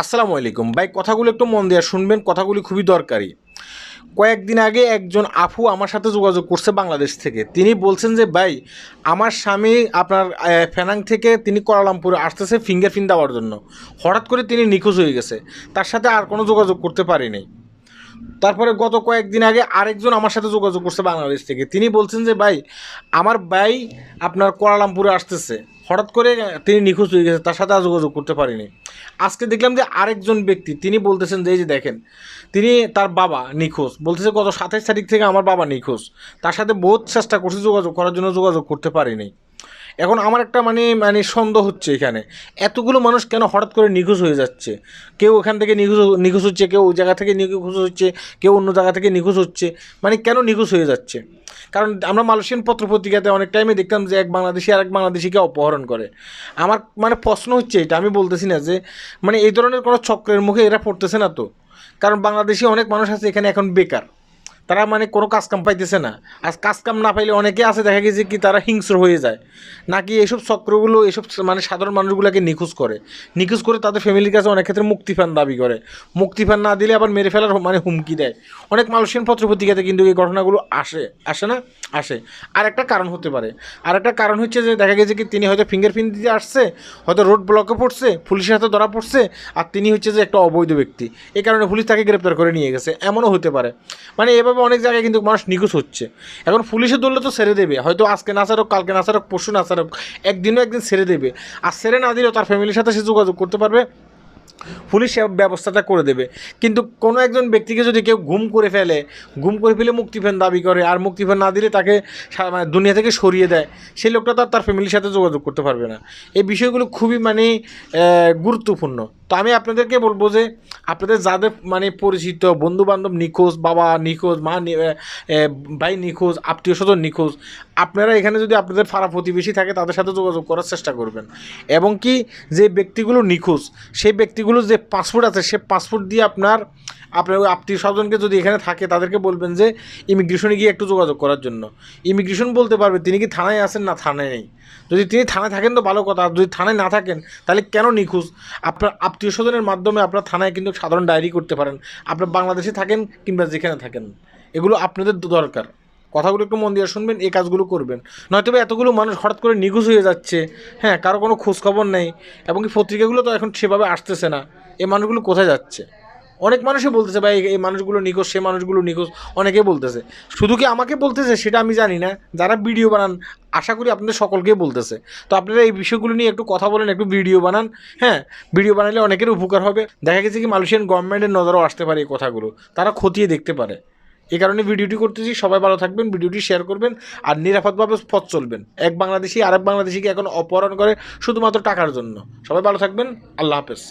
আসসালামু আলাইকুম। ভাই, কথাগুলো একটু মন দিয়ে শুনবেন, কথাগুলি খুবই দরকারি। কয়েকদিন আগে একজন আফু আমার সাথে যোগাযোগ করছে বাংলাদেশ থেকে। তিনি বলছেন যে, ভাই, আমার স্বামী আপনার ফেনাং থেকে তিনি কোয়ালালামপুরে আসতেছে ফিঙ্গারপ্রিন্ট দেওয়ার জন্য। হঠাৎ করে তিনি নিখোঁজ হয়ে গেছে। তার সাথে আর কোনো যোগাযোগ করতে পারিনি তারপরে গত কয়েকদিন আগে আরেকজন আমার সাথে যোগাযোগ করছে বাংলাদেশ থেকে। তিনি বলছেন যে, ভাই, আমার ভাই আপনার কোয়ালালামপুরে আসতেছে। হঠাৎ করে তিনি নিখোঁজ হয়ে গেছে, তার সাথে আর যোগাযোগ করতে পারিনি। আজকে দেখলাম যে আরেকজন ব্যক্তি, তিনি বলতেছেন যে, এই যে দেখেন, তিনি তার বাবা নিখোঁজ। বলতেছে গত সাতাইশ তারিখ থেকে আমার বাবা নিখোঁজ। তার সাথে বহুত চেষ্টা করছি যোগাযোগ করার জন্য যোগাযোগ করতে পারিনি। এখন আমার একটা মানে মানে সন্দেহ হচ্ছে এখানে। এতগুলো মানুষ কেন হঠাৎ করে নিখোঁজ হয়ে যাচ্ছে? কেউ এখান থেকে নিখোঁজ নিখোঁজ হচ্ছে, কেউ ওই জায়গা থেকে নিখোঁজ হচ্ছে, কেউ অন্য জায়গা থেকে নিখোঁজ হচ্ছে। মানে কেন নিখোঁজ হয়ে যাচ্ছে? কারণ আমরা মালয়েশিয়ান পত্রপত্রিকাতে অনেক টাইমে দেখতাম যে এক বাংলাদেশি আর এক বাংলাদেশিকে অপহরণ করে। আমার মানে প্রশ্ন হচ্ছে এটা, আমি বলতেছি না যে মানে এই ধরনের কোনো চক্রের মুখে এরা পড়তেছে না তো? কারণ বাংলাদেশি অনেক মানুষ আছে এখানে এখন বেকার। তারা মানে কোনো কাজ কাম পাইতেছে না। আর কাজ কাম না পাইলে অনেকে আছে, দেখা গেছে কি তারা হিংস্র হয়ে যায়। নাকি এইসব চক্রগুলো, এইসব মানে সাধারণ মানুষগুলোকে নিখোঁজ করে। নিখোঁজ করে তাদের ফ্যামিলির কাছে অনেক ক্ষেত্রে মুক্তিফান দাবি করে। মুক্তিফান না দিলে আবার মেরে ফেলার মানে হুমকি দেয়। অনেক মালয়েশিয়ান পত্রপত্রিকাতে কিন্তু এই ঘটনাগুলো আসে আসে না? আসে। আর একটা কারণ হতে পারে। আর একটা কারণ হচ্ছে যে দেখা গেছে কি তিনি হয়তো ফিঙ্গারপ্রিন্ট দিতে আসছে, হয়তো রোড ব্লকে পড়ছে, পুলিশের হাতে ধরা পড়ছে, আর তিনি হচ্ছে যে একটা অবৈধ ব্যক্তি। এই কারণে পুলিশ তাকে গ্রেপ্তার করে নিয়ে গেছে। এমনও হতে পারে। মানে এভাবে অনেক জায়গায় কিন্তু মানুষ নিখোঁজ হচ্ছে। এখন পুলিশে ধরলে তো ছেড়ে দেবে। হয়তো আজকে না ছাড়ুক কালকে না ছাড়ুক পরশু না ছাড়ুক একদিনও একদিন ছেড়ে দেবে। আর ছেড়ে না দিলেও তার ফ্যামিলির সাথে সে যোগাযোগ করতে পারবে। পুলিশ ব্যবস্থাটা করে দেবে। কিন্তু কোনো একজন ব্যক্তিকে যদি কেউ গুম করে ফেলে, গুম করে ফেলে মুক্তিপণ দাবি করে, আর মুক্তিপণ না দিলে তাকে মানে দুনিয়া থেকে সরিয়ে দেয় সেই লোকটা তার তার ফ্যামিলির সাথে যোগাযোগ করতে পারবে না। এই বিষয়গুলো খুবই মানে গুরুত্বপূর্ণ। তো আমি আপনাদেরকে বলব যে আপনাদের যাদের মানে পরিচিত বন্ধুবান্ধব নিখোঁজ, বাবা নিখোঁজ, মা ভাই নিখোঁজ, আত্মীয় স্বজন নিখোঁজ, আপনারা এখানে যদি আপনাদের পাড়া প্রতিবেশী থাকে তাদের সাথে যোগাযোগ করার চেষ্টা করবেন। এবং কি যে ব্যক্তিগুলো নিখোঁজ, সেই ব্যক্তিগুলো যে পাসপোর্ট আছে, সে পাসপোর্ট দিয়ে আপনার আপনার ওই আত্মীয় স্বজনকে যদি এখানে থাকে, তাদেরকে বলবেন যে, ইমিগ্রেশনে গিয়ে একটু যোগাযোগ করার জন্য। ইমিগ্রেশন বলতে পারবে, তিনি কি থানায় আসেন না, থানায় নেই। যদি তিনি থানায় থাকেন তো ভালো কথা যদি থানায় না থাকেন, তাহলে কেন নিখোঁজ? আপনার আত্মীয় স্বজনের মাধ্যমে আপনার থানায় কিন্তু সাধারণ ডায়েরি করতে পারেন। আপনার বাংলাদেশে থাকেন কিংবা যেখানে থাকেন, এগুলো আপনাদের দরকার। কথাগুলো একটু মন দিয়ে শুনবেন, এই কাজগুলো করবেন। নয়তো এতগুলো মানুষ হঠাৎ করে নিখোঁজ হয়ে যাচ্ছে হ্যাঁ কারও কোনো খোঁজখবর নেই, এবং পত্রিকাগুলো তো এখন সেভাবে আসতেছে না। এই মানুষগুলো কোথায় যাচ্ছে? অনেক মানুষই বলতেছে, ভাই, এই মানুষগুলো নিখোঁজ, সে মানুষগুলো নিখোঁজ। অনেকে বলতেছে। শুধু কি আমাকে বলতেছে সেটা আমি জানি না, যারা ভিডিও বানান, আশা করি আপনাদের সকলকেই বলতেছে। তো আপনারা এই বিষয়গুলো নিয়ে একটু কথা বলেন, একটু ভিডিও বানান হ্যাঁ? ভিডিও বানালে অনেকের উপকার হবে। দেখা গেছে কি মালয়েশিয়ান গভর্নমেন্টের নজরও আসতে পারে এই কথাগুলো। তারা খতিয়ে দেখতে পারে। এই কারণে ভিডিওটি করতেছি, সবাই ভালো থাকবেন, ভিডিওটি শেয়ার করবেন আর নিরাপদভাবে পথ চলবেন। এক বাংলাদেশি আরেক বাংলাদেশিকে এখন অপহরণ করে শুধুমাত্র টাকার জন্য। সবাই ভালো থাকবেন, আল্লাহ হাফেজ।